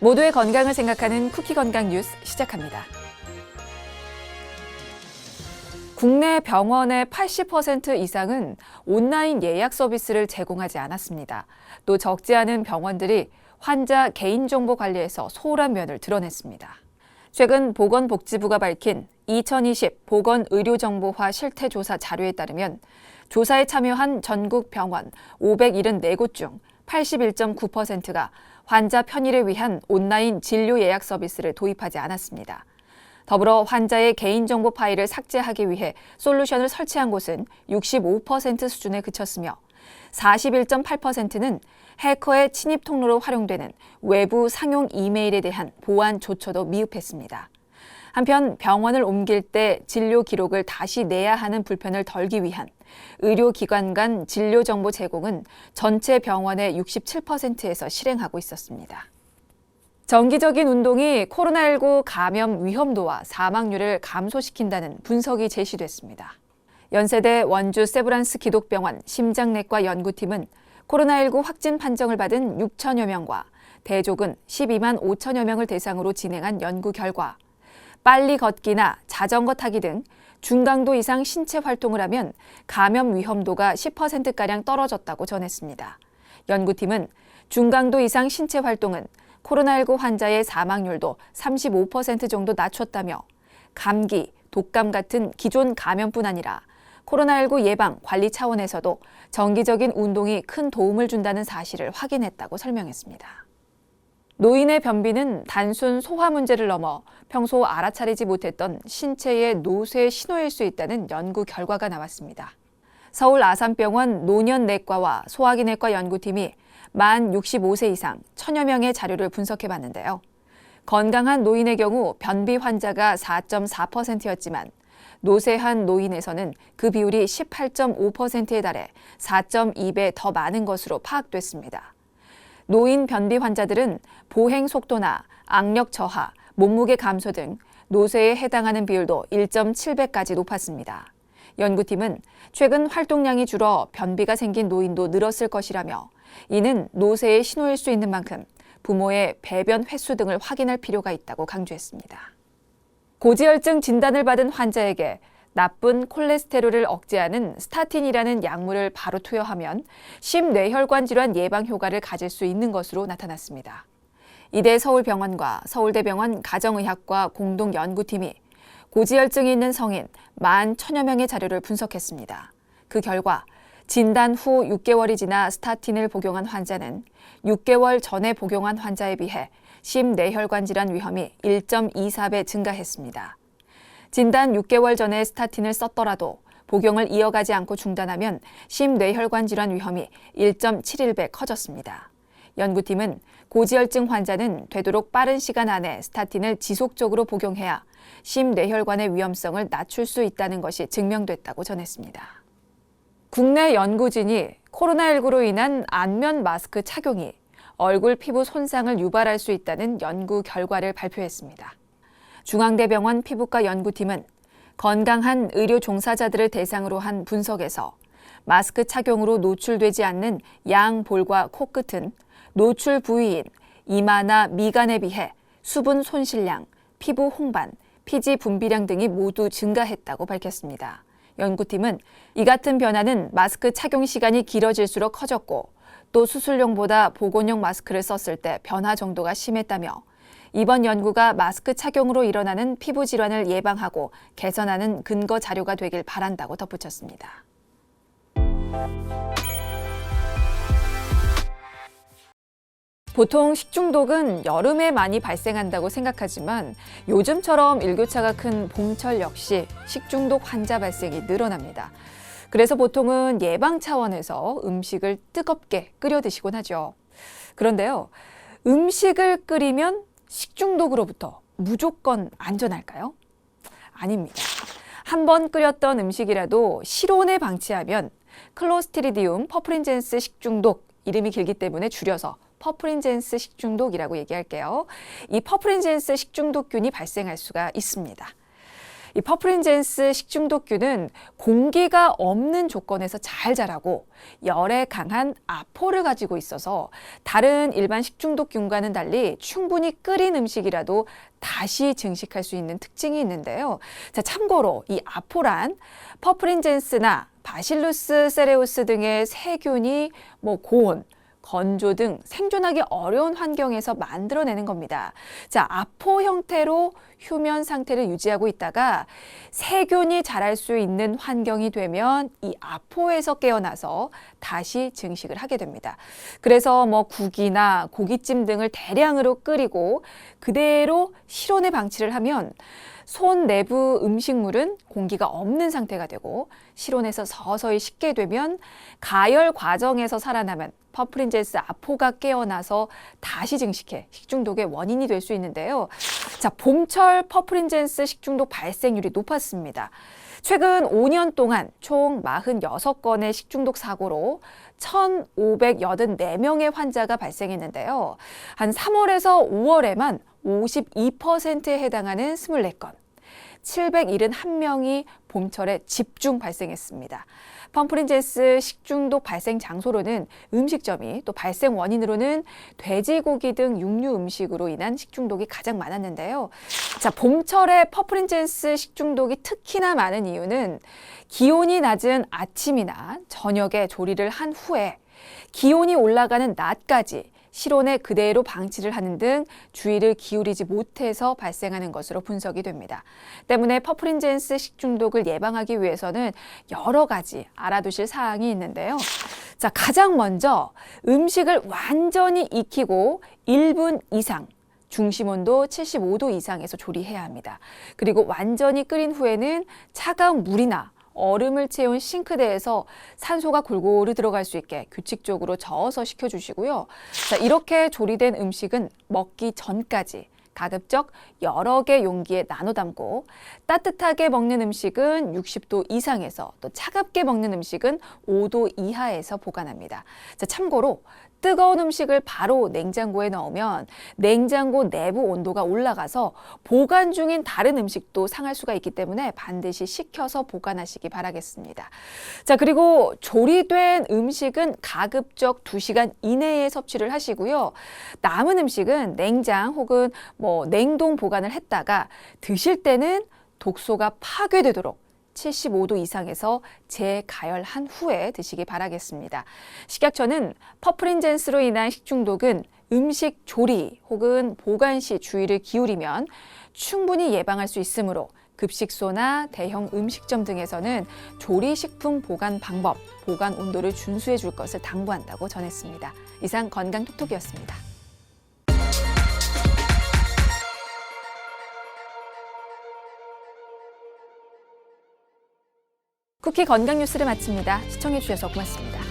모두의 건강을 생각하는 쿠키 건강 뉴스 시작합니다. 국내 병원의 80% 이상은 온라인 예약 서비스를 제공하지 않았습니다. 또 적지 않은 병원들이 환자 개인정보 관리에서 소홀한 면을 드러냈습니다. 최근 보건복지부가 밝힌 2020 보건의료정보화 실태조사 자료에 따르면 조사에 참여한 전국 병원 574곳 중 81.9%가 환자 편의를 위한 온라인 진료 예약 서비스를 도입하지 않았습니다. 더불어 환자의 개인정보 파일을 삭제하기 위해 솔루션을 설치한 곳은 65% 수준에 그쳤으며 41.8%는 해커의 침입 통로로 활용되는 외부 상용 이메일에 대한 보안 조처도 미흡했습니다. 한편 병원을 옮길 때 진료 기록을 다시 내야 하는 불편을 덜기 위한 의료기관 간 진료 정보 제공은 전체 병원의 67%에서 실행하고 있었습니다. 정기적인 운동이 코로나19 감염 위험도와 사망률을 감소시킨다는 분석이 제시됐습니다. 연세대 원주 세브란스 기독병원 심장내과 연구팀은 코로나19 확진 판정을 받은 6천여 명과 대조군 12만 5천여 명을 대상으로 진행한 연구 결과 빨리 걷기나 자전거 타기 등 중강도 이상 신체 활동을 하면 감염 위험도가 10%가량 떨어졌다고 전했습니다. 연구팀은 중강도 이상 신체 활동은 코로나19 환자의 사망률도 35% 정도 낮췄다며 감기, 독감 같은 기존 감염뿐 아니라 코로나19 예방, 관리 차원에서도 정기적인 운동이 큰 도움을 준다는 사실을 확인했다고 설명했습니다. 노인의 변비는 단순 소화 문제를 넘어 평소 알아차리지 못했던 신체의 노쇠 신호일 수 있다는 연구 결과가 나왔습니다. 서울 아산병원 노년내과와 소화기내과 연구팀이 만 65세 이상 천여 명의 자료를 분석해 봤는데요. 건강한 노인의 경우 변비 환자가 4.4%였지만 노쇠한 노인에서는 그 비율이 18.5%에 달해 4.2배 더 많은 것으로 파악됐습니다. 노인 변비 환자들은 보행 속도나 악력 저하, 몸무게 감소 등 노쇠에 해당하는 비율도 1.7배까지 높았습니다. 연구팀은 최근 활동량이 줄어 변비가 생긴 노인도 늘었을 것이라며 이는 노쇠의 신호일 수 있는 만큼 부모의 배변 횟수 등을 확인할 필요가 있다고 강조했습니다. 고지혈증 진단을 받은 환자에게 나쁜 콜레스테롤을 억제하는 스타틴이라는 약물을 바로 투여하면 심뇌혈관 질환 예방 효과를 가질 수 있는 것으로 나타났습니다. 이대 서울병원과 서울대병원 가정의학과 공동 연구팀이 고지혈증이 있는 성인 만 천여 명의 자료를 분석했습니다. 그 결과 진단 후 6개월이 지나 스타틴을 복용한 환자는 6개월 전에 복용한 환자에 비해 심뇌혈관 질환 위험이 1.24배 증가했습니다. 진단 6개월 전에 스타틴을 썼더라도 복용을 이어가지 않고 중단하면 심뇌혈관 질환 위험이 1.71배 커졌습니다. 연구팀은 고지혈증 환자는 되도록 빠른 시간 안에 스타틴을 지속적으로 복용해야 심뇌혈관의 위험성을 낮출 수 있다는 것이 증명됐다고 전했습니다. 국내 연구진이 코로나19로 인한 안면 마스크 착용이 얼굴 피부 손상을 유발할 수 있다는 연구 결과를 발표했습니다. 중앙대병원 피부과 연구팀은 건강한 의료 종사자들을 대상으로 한 분석에서 마스크 착용으로 노출되지 않는 양 볼과 코끝은 노출 부위인 이마나 미간에 비해 수분 손실량, 피부 홍반, 피지 분비량 등이 모두 증가했다고 밝혔습니다. 연구팀은 이 같은 변화는 마스크 착용 시간이 길어질수록 커졌고 또 수술용보다 보건용 마스크를 썼을 때 변화 정도가 심했다며 이번 연구가 마스크 착용으로 일어나는 피부 질환을 예방하고 개선하는 근거 자료가 되길 바란다고 덧붙였습니다. 보통 식중독은 여름에 많이 발생한다고 생각하지만 요즘처럼 일교차가 큰 봄철 역시 식중독 환자 발생이 늘어납니다. 그래서 보통은 예방 차원에서 음식을 뜨겁게 끓여 드시곤 하죠. 그런데요, 음식을 끓이면 식중독으로부터 무조건 안전할까요? 아닙니다. 한번 끓였던 음식이라도 실온에 방치하면 클로스트리디움 퍼프린젠스 식중독 이름이 길기 때문에 줄여서 퍼프린젠스 식중독이라고 얘기할게요. 이 퍼프린젠스 식중독균이 발생할 수가 있습니다. 이 퍼프린젠스 식중독균은 공기가 없는 조건에서 잘 자라고 열에 강한 아포를 가지고 있어서 다른 일반 식중독균과는 달리 충분히 끓인 음식이라도 다시 증식할 수 있는 특징이 있는데요. 자, 참고로 이 아포란 퍼프린젠스나 바실루스 세레우스 등의 세균이 뭐 고온, 건조 등 생존하기 어려운 환경에서 만들어내는 겁니다. 자, 아포 형태로 휴면 상태를 유지하고 있다가 세균이 자랄 수 있는 환경이 되면 이 아포에서 깨어나서 다시 증식을 하게 됩니다. 그래서 뭐 국이나 고깃찜 등을 대량으로 끓이고 그대로 실온에 방치를 하면 손 내부 음식물은 공기가 없는 상태가 되고 실온에서 서서히 식게 되면 가열 과정에서 살아남은 퍼프린제스 아포가 깨어나서 다시 증식해 식중독의 원인이 될 수 있는데요. 자, 봄철 퍼프린젠스 식중독 발생률이 높았습니다. 최근 5년 동안 총 46건의 식중독 사고로 1,584명의 환자가 발생했는데요. 한 3월에서 5월에만 52%에 해당하는 24건, 771명이 봄철에 집중 발생했습니다. 펌프린제스 식중독 발생 장소로는 음식점이 또 발생 원인으로는 돼지고기 등 육류 음식으로 인한 식중독이 가장 많았는데요. 자, 봄철에 퍼프린제스 식중독이 특히나 많은 이유는 기온이 낮은 아침이나 저녁에 조리를 한 후에 기온이 올라가는 낮까지 실온에 그대로 방치를 하는 등 주의를 기울이지 못해서 발생하는 것으로 분석이 됩니다. 때문에 퍼프린젠스 식중독을 예방하기 위해서는 여러 가지 알아두실 사항이 있는데요. 자, 가장 먼저 음식을 완전히 익히고 1분 이상 중심 온도 75도 이상에서 조리해야 합니다. 그리고 완전히 끓인 후에는 차가운 물이나 얼음을 채운 싱크대에서 산소가 골고루 들어갈 수 있게 규칙적으로 저어서 식혀주시고요. 자, 이렇게 조리된 음식은 먹기 전까지 가급적 여러 개 용기에 나눠 담고 따뜻하게 먹는 음식은 60도 이상에서 또 차갑게 먹는 음식은 5도 이하에서 보관합니다. 자, 참고로 뜨거운 음식을 바로 냉장고에 넣으면 냉장고 내부 온도가 올라가서 보관 중인 다른 음식도 상할 수가 있기 때문에 반드시 식혀서 보관하시기 바라겠습니다. 자, 그리고 조리된 음식은 가급적 2시간 이내에 섭취를 하시고요. 남은 음식은 냉장 혹은 뭐 냉동 보관을 했다가 드실 때는 독소가 파괴되도록 75도 이상에서 재가열한 후에 드시기 바라겠습니다. 식약처는 퍼프린젠스로 인한 식중독은 음식 조리 혹은 보관 시 주의를 기울이면 충분히 예방할 수 있으므로 급식소나 대형 음식점 등에서는 조리식품 보관 방법, 보관 온도를 준수해 줄 것을 당부한다고 전했습니다. 이상 건강 톡톡이었습니다. 쿠키 건강 뉴스를 마칩니다. 시청해 주셔서 고맙습니다.